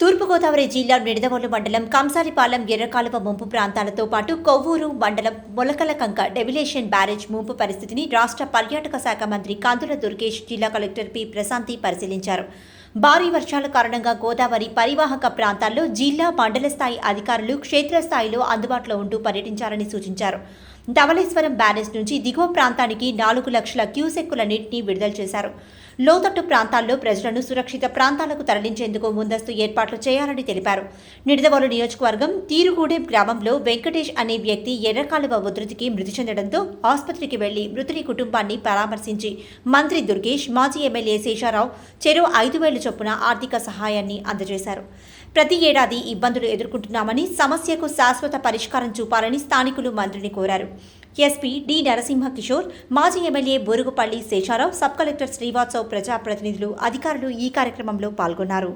తూర్పుగోదావరి జిల్లా నిడదవోలు మండలం కంసాలిపాలెం ఎర్రకాలువ ముంపు ప్రాంతాలతో పాటు కొవ్వూరు మండలం మొలకలకంక డెవిలేషన్ బ్యారేజ్ ముంపు పరిస్థితిని రాష్ట్ర పర్యాటక శాఖ మంత్రి కందుల దుర్గేష్ జిల్లా కలెక్టర్ పి. ప్రశాంతి పరిశీలించారు. భారీ వర్షాల కారణంగా గోదావరి పరివాహక ప్రాంతాల్లో జిల్లా మండల స్థాయి అధికారులు క్షేత్రస్థాయిలో అందుబాటులో ఉంటూ పర్యటించాలని సూచించారు. ధవళేశ్వరం బ్యారేజ్ నుంచి దిగువ ప్రాంతానికి నాలుగు లక్షల క్యూసెక్కుల నీటిని విడుదల చేశారు. లోతట్టు ప్రాంతాల్లో ప్రజలను సురక్షిత ప్రాంతాలకు తరలించేందుకు ముందస్తు ఏర్పాట్లు చేయాలని తెలిపారు. నిడదవోలు నియోజకవర్గం తీరుగూడెం గ్రామంలో వెంకటేష్ అనే వ్యక్తి ఎర్రకాలువ ఉధృతికి మృతి చెందడంతో ఆసుపత్రికి వెళ్ళి మృతుని కుటుంబాన్ని పరామర్శించి మంత్రి దుర్గేష్ మాజీ ఎమ్మెల్యే శేషారావు చెరో ఐదు వేల చొప్పున ఆర్థిక సహాయాన్ని అందజేశారు. ప్రతి ఏడాది ఇబ్బందులు ఎదుర్కొంటున్నామని సమస్యకు శాశ్వత పరిష్కారం చూపాలని స్థానికులు మంత్రిని కోరారు. ఎస్పీ డి నరసింహ కిషోర్ మాజీ MLA Borugupalli Sesharao sub collector Srivatsav ప్రజాప్రతినిధులు అధికారులు ఈ కార్యక్రమంలో పాల్గొన్నారు.